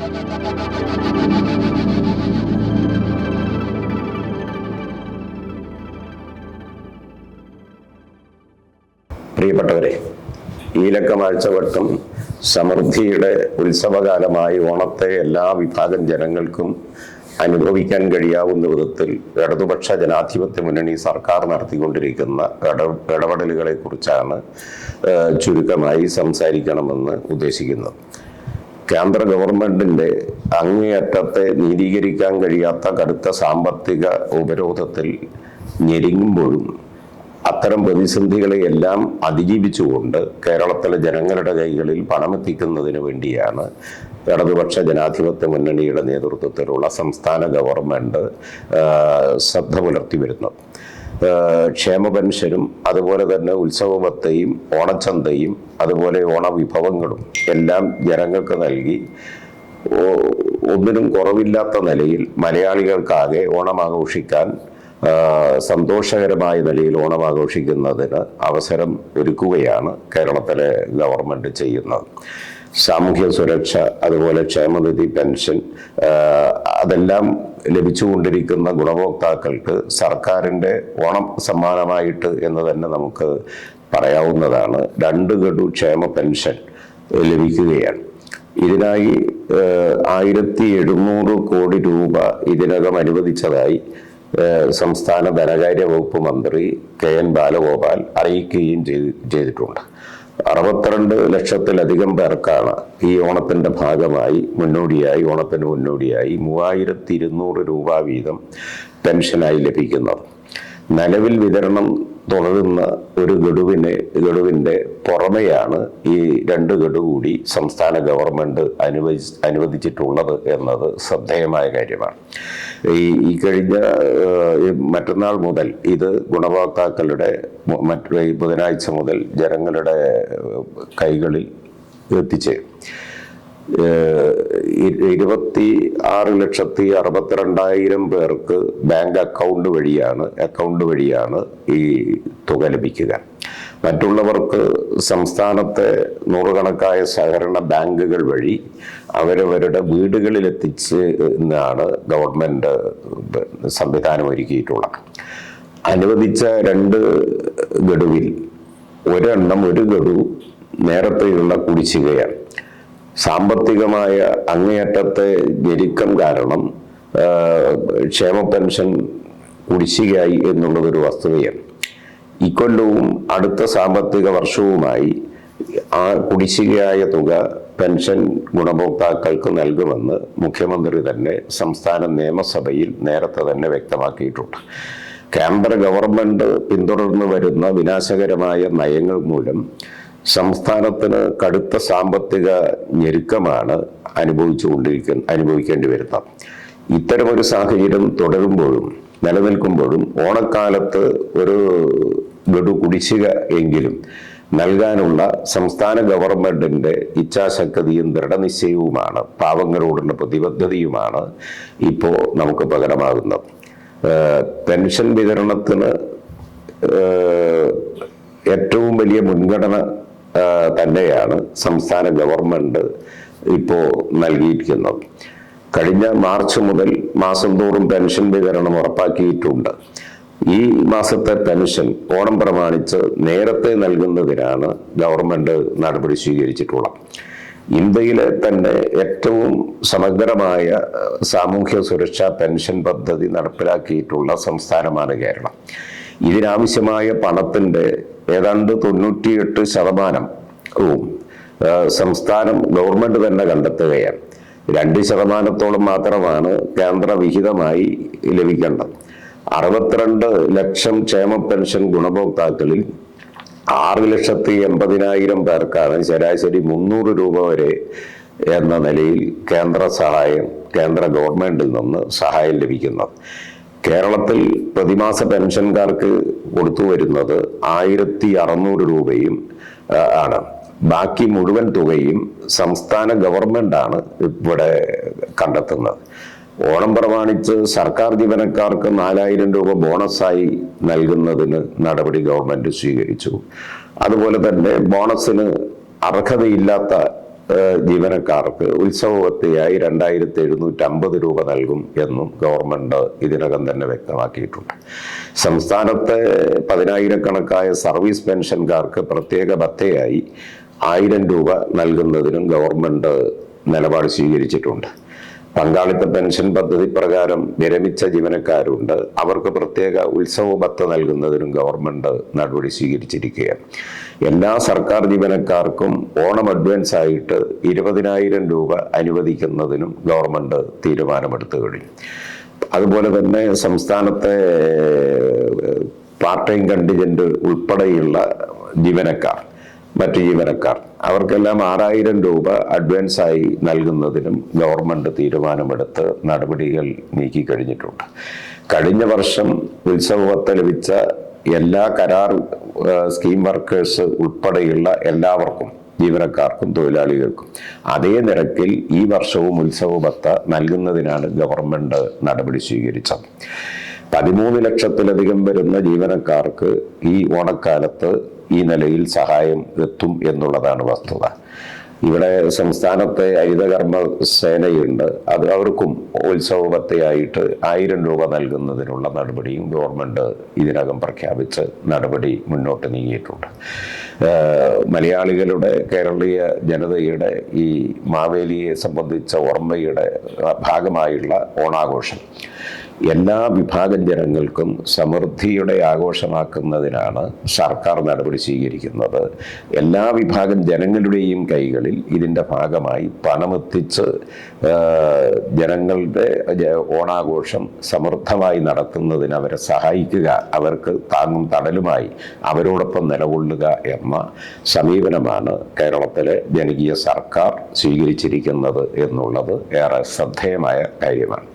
പ്രിയപ്പെട്ടവരെ ഈ ലക്കമാഴ്ചവട്ടം സമൃദ്ധിയുടെ ഉത്സവകാലമായി ഓണത്തെ എല്ലാ വിഭാഗം ജനങ്ങൾക്കും അനുഭവിക്കാൻ കഴിയാവുന്ന വിധത്തിൽ ഇടതുപക്ഷ ജനാധിപത്യ മുന്നണി സർക്കാർ നടത്തിക്കൊണ്ടിരിക്കുന്ന ഇട ഇടപെടലുകളെ കുറിച്ചാണ് ചുരുക്കമായി സംസാരിക്കണമെന്ന് ഉദ്ദേശിക്കുന്നത്. കേന്ദ്ര ഗവൺമെന്റിന്റെ അങ്ങേയറ്റത്തെ നീതീകരിക്കാൻ കഴിയാത്ത കടുത്ത സാമ്പത്തിക ഉപരോധത്തിൽ ഞെരുങ്ങുമ്പോഴും അത്തരം പ്രതിസന്ധികളെ എല്ലാം അതിജീവിച്ചുകൊണ്ട് കേരളത്തിലെ ജനങ്ങളുടെ കൈകളിൽ പണമെത്തിക്കുന്നതിന് വേണ്ടിയാണ് ഇടതുപക്ഷ ജനാധിപത്യ മുന്നണിയുടെ നേതൃത്വത്തിലുള്ള സംസ്ഥാന ഗവൺമെന്റ് ആ, ശ്രദ്ധ പുലർത്തി വരുന്നത്. ക്ഷേമ പെൻഷനും അതുപോലെ തന്നെ ഉത്സവബത്തയും ഓണച്ചന്തയും അതുപോലെ ഓണവിഭവങ്ങളും എല്ലാം ജനങ്ങൾക്ക് നൽകി. ഒന്നിനും കുറവില്ലാത്ത നിലയിൽ മലയാളികൾക്കാകെ ഓണം ആഘോഷിക്കാൻ സന്തോഷകരമായ നിലയിൽ ഓണം ആഘോഷിക്കുന്നതിന് അവസരം ഒരുക്കുകയാണ് കേരളത്തിലെ ഗവൺമെന്റ് ചെയ്യുന്നത്. സാമൂഹ്യ സുരക്ഷ അതുപോലെ ക്ഷേമനിധി പെൻഷൻ അതെല്ലാം ലഭിച്ചുകൊണ്ടിരിക്കുന്ന ഗുണഭോക്താക്കൾക്ക് സർക്കാരിന്റെ ഓണം സമ്മാനമായിട്ട് എന്ന് തന്നെ നമുക്ക് പറയാവുന്നതാണ്. രണ്ട് ഗഡു ക്ഷേമ പെൻഷൻ ലഭിക്കുകയാണ്. ഇതിനായി ആയിരത്തി എഴുന്നൂറ് കോടി രൂപ ഇതിനകം അനുവദിച്ചതായി സംസ്ഥാന ധനകാര്യ വകുപ്പ് മന്ത്രി കെ എൻ ബാലഗോപാൽ അറിയിക്കുകയും ചെയ്തിട്ടുണ്ട്. അറുപത്തിരണ്ട് ലക്ഷത്തിലധികം പേർക്കാണ് ഈ ഓണത്തിന്റെ ഭാഗമായി മുന്നോടിയായി ഓണത്തിന് മുന്നോടിയായി മൂവായിരത്തി ഇരുന്നൂറ് രൂപ വീതം പെൻഷനായി ലഭിക്കുന്നത്. നിലവിൽ വിതരണം തുടരുന്ന ഒരു ഗഡുവിന് ഗഡുവിന്റെ പുറമെയാണ് ഈ രണ്ട് ഗഡു കൂടി സംസ്ഥാന ഗവൺമെന്റ് അനുവദി അനുവദിച്ചിട്ടുള്ളത് എന്നത് ശ്രദ്ധേയമായ കാര്യമാണ്. ഈ ഈ കഴിഞ്ഞ മറ്റന്നാൾ മുതൽ ഇത് ഗുണഭോക്താക്കളുടെ മറ്റു ബുധനാഴ്ച മുതൽ ജനങ്ങളുടെ കൈകളിൽ എത്തിച്ചേരും. ഇരുപത്തി ആറ് ലക്ഷത്തി അറുപത്തിരണ്ടായിരം പേർക്ക് ബാങ്ക് അക്കൗണ്ട് വഴിയാണ് അക്കൗണ്ട് വഴിയാണ് ഈ തുക ലഭിക്കുക. മറ്റുള്ളവർക്ക് സംസ്ഥാനത്തെ നൂറുകണക്കായ സഹകരണ ബാങ്കുകൾ വഴി അവരവരുടെ വീടുകളിൽ എത്തിച്ച് എന്നാണ് ഗവൺമെന്റ് സംവിധാനം ഒരുക്കിയിട്ടുള്ളത്. അനുവദിച്ച രണ്ട് ഗഡുവിൽ ഒരെണ്ണം ഒരു ഗഡു നേരത്തെയുള്ള കുടിശ്ശികയാണ്. സാമ്പത്തികമായ അങ്ങേയറ്റത്തെ ഞെരുക്കം കാരണം ക്ഷേമ പെൻഷൻ കുടിശ്ശികയായി എന്നുള്ളതൊരു വസ്തുതയാണ്. ഇക്കൊല്ലവും അടുത്ത സാമ്പത്തിക വർഷവുമായി ആ കുടിശ്ശികയായ തുക പെൻഷൻ ഗുണഭോക്താക്കൾക്ക് നൽകുമെന്ന് മുഖ്യമന്ത്രി തന്നെ സംസ്ഥാന നിയമസഭയിൽ നേരത്തെ തന്നെ വ്യക്തമാക്കിയിട്ടുണ്ട്. കേന്ദ്ര ഗവൺമെന്റ് പിന്തുടർന്നു വരുന്ന വിനാശകരമായ നയങ്ങൾ മൂലം സംസ്ഥാനത്തിന് കടുത്ത സാമ്പത്തിക ഞെരുക്കമാണ് അനുഭവിച്ചുകൊണ്ടിരിക്കുന്ന അനുഭവിക്കേണ്ടി വരുന്നത് ഇത്തരമൊരു സാഹചര്യം തുടരുമ്പോഴും നിലനിൽക്കുമ്പോഴും ഓണക്കാലത്ത് ഒരു ഗഡു കുടിശ്ശിക എങ്കിലും നൽകാനുള്ള സംസ്ഥാന ഗവൺമെന്റിന്റെ ഇച്ഛാശക്തിയും ദൃഢനിശ്ചയവുമാണ് പാവങ്ങളോടുള്ള പ്രതിബദ്ധതയുമാണ് ഇപ്പോൾ നമുക്ക് പകരമാകുന്നത് പെൻഷൻ വിതരണത്തിന് ഏറ്റവും വലിയ മുൻഗണന തന്നെയാണ് സംസ്ഥാന ഗവൺമെന്റ് ഇപ്പോൾ നൽകിയിരിക്കുന്നത്. കഴിഞ്ഞ മാർച്ച് മുതൽ മാസം തോറും പെൻഷൻ വിതരണം ഉറപ്പാക്കിയിട്ടുണ്ട്. ഈ മാസത്തെ പെൻഷൻ ഓണം പ്രമാണിച്ച് നേരത്തെ നൽകുന്നതിനാണ് ഗവൺമെന്റ് നടപടി സ്വീകരിച്ചിട്ടുള്ളത്. ഇന്ത്യയിലെ തന്നെ ഏറ്റവും സമഗ്രമായ സാമൂഹ്യ സുരക്ഷാ പെൻഷൻ പദ്ധതി നടപ്പിലാക്കിയിട്ടുള്ള സംസ്ഥാനമാണ് കേരളം. ഇതിനാവശ്യമായ പണത്തിന്റെ ഏതാണ്ട് തൊണ്ണൂറ്റിയെട്ട് ശതമാനവും സംസ്ഥാനം ഗവൺമെന്റ് തന്നെ കണ്ടെത്തുകയാണ്. രണ്ട് ശതമാനത്തോളം മാത്രമാണ് കേന്ദ്ര വിഹിതമായി ലഭിക്കേണ്ടത്. അറുപത്തിരണ്ട് ലക്ഷം ക്ഷേമ പെൻഷൻ ഗുണഭോക്താക്കളിൽ ആറ് ലക്ഷത്തി എൺപതിനായിരം പേർക്കാണ് ശരാശരി മുന്നൂറ് രൂപ വരെ എന്ന നിലയിൽ കേന്ദ്ര സഹായം കേന്ദ്ര ഗവൺമെന്റിൽ നിന്ന് സഹായം ലഭിക്കുന്നത്. കേരളത്തിൽ പ്രതിമാസ പെൻഷൻകാർക്ക് കൊടുത്തു വരുന്നത് ആയിരത്തി അറുന്നൂറ് രൂപയും ആണ്. ബാക്കി മുഴുവൻ തുകയും സംസ്ഥാന ഗവൺമെന്റ് ആണ് ഇവിടെ കണ്ടെത്തുന്നത്. ഓണം പ്രമാണിച്ച് സർക്കാർ ജീവനക്കാർക്ക് നാലായിരം രൂപ ബോണസായി നൽകുന്നതിന് നടപടി ഗവൺമെന്റ് സ്വീകരിച്ചു. അതുപോലെ തന്നെ ബോണസിന് അർഹതയില്ലാത്ത ജീവനക്കാർക്ക് ഉത്സവത്തെയായി രണ്ടായിരത്തി എഴുന്നൂറ്റി അമ്പത് രൂപ നൽകും എന്നും ഗവൺമെന്റ് ഇതിനകം തന്നെ വ്യക്തമാക്കിയിട്ടുണ്ട്. സംസ്ഥാനത്തെ പതിനായിരക്കണക്കായ സർവീസ് പെൻഷൻകാർക്ക് പ്രത്യേക ബത്തയായി ആയിരം രൂപ നൽകുന്നതിനും ഗവൺമെന്റ് നിലപാട് സ്വീകരിച്ചിട്ടുണ്ട്. പങ്കാളിത്ത പെൻഷൻ പദ്ധതി പ്രകാരം വിരമിച്ച ജീവനക്കാരുണ്ട്. അവർക്ക് പ്രത്യേക ഉത്സവ ഭത്ത നൽകുന്നതിനും ഗവൺമെന്റ് നടപടി സ്വീകരിച്ചിരിക്കുകയാണ്. എല്ലാ സർക്കാർ ജീവനക്കാർക്കും ഓണം അഡ്വാൻസ് ആയിട്ട് ഇരുപതിനായിരം രൂപ അനുവദിക്കുന്നതിനും ഗവൺമെന്റ് തീരുമാനമെടുത്തു കഴിഞ്ഞു. അതുപോലെ തന്നെ സംസ്ഥാനത്തെ പാർട്ട് ടൈം കണ്ടിജന്റ് ഉൾപ്പെടെയുള്ള ജീവനക്കാർ മറ്റു ജീവനക്കാർ അവർക്കെല്ലാം ആറായിരം രൂപ അഡ്വാൻസ് ആയി നൽകുന്നതിനും ഗവൺമെന്റ് തീരുമാനമെടുത്ത് നടപടികൾ നീക്കി കഴിഞ്ഞിട്ടുണ്ട്. കഴിഞ്ഞ വർഷം ഉത്സവത്തെ ലഭിച്ച എല്ലാ കരാർ സ്കീം വർക്കേഴ്സ് ഉൾപ്പെടെയുള്ള എല്ലാവർക്കും ജീവനക്കാർക്കും തൊഴിലാളികൾക്കും അതേ നിരക്കിൽ ഈ വർഷവും ഉത്സവ ഭത്ത നൽകുന്നതിനാണ് ഗവൺമെന്റ് നടപടി സ്വീകരിച്ചത്. പതിമൂന്ന് ലക്ഷത്തിലധികം വരുന്ന ജീവനക്കാർക്ക് ഈ ഓണക്കാലത്ത് ഈ നിലയിൽ സഹായം എത്തും എന്നുള്ളതാണ് വസ്തുത. ഇവിടെ സംസ്ഥാനത്തെ ഹരിതകർമ്മ സേനയുണ്ട്. അത് അവർക്കും ഉത്സവത്തെയായിട്ട് ആയിരം രൂപ നൽകുന്നതിനുള്ള നടപടിയും ഗവൺമെന്റ് ഇതിനകം പ്രഖ്യാപിച്ച് നടപടി മുന്നോട്ട് നീങ്ങിയിട്ടുണ്ട്. മലയാളികളുടെ കേരളീയ ജനതയുടെ ഈ മാവേലിയെ സംബന്ധിച്ച ഓർമ്മയുടെ ഭാഗമായുള്ള ഓണാഘോഷം. എല്ലാ വിഭാഗം ജനങ്ങൾക്കും സമൃദ്ധിയുടെ ആഘോഷമാക്കുന്നതിനാണ് സർക്കാർ നടപടി സ്വീകരിക്കുന്നത്. എല്ലാ വിഭാഗം ജനങ്ങളുടെയും കൈകളിൽ ഇതിന്റെ ഭാഗമായി പണമെത്തിച്ച് ജനങ്ങളുടെ ഓണാഘോഷം സമൃദ്ധമായി നടത്തുന്നതിന് അവരെ സഹായിക്കുക അവർക്ക് താങ്ങും തടലുമായി അവരോടൊപ്പം നിലകൊള്ളുക എന്ന സമീപനമാണ് കേരളത്തിലെ ജനകീയ സർക്കാർ സ്വീകരിച്ചിരിക്കുന്നത് എന്നുള്ളത് ഏറെ ശ്രദ്ധേയമായ കാര്യമാണ്.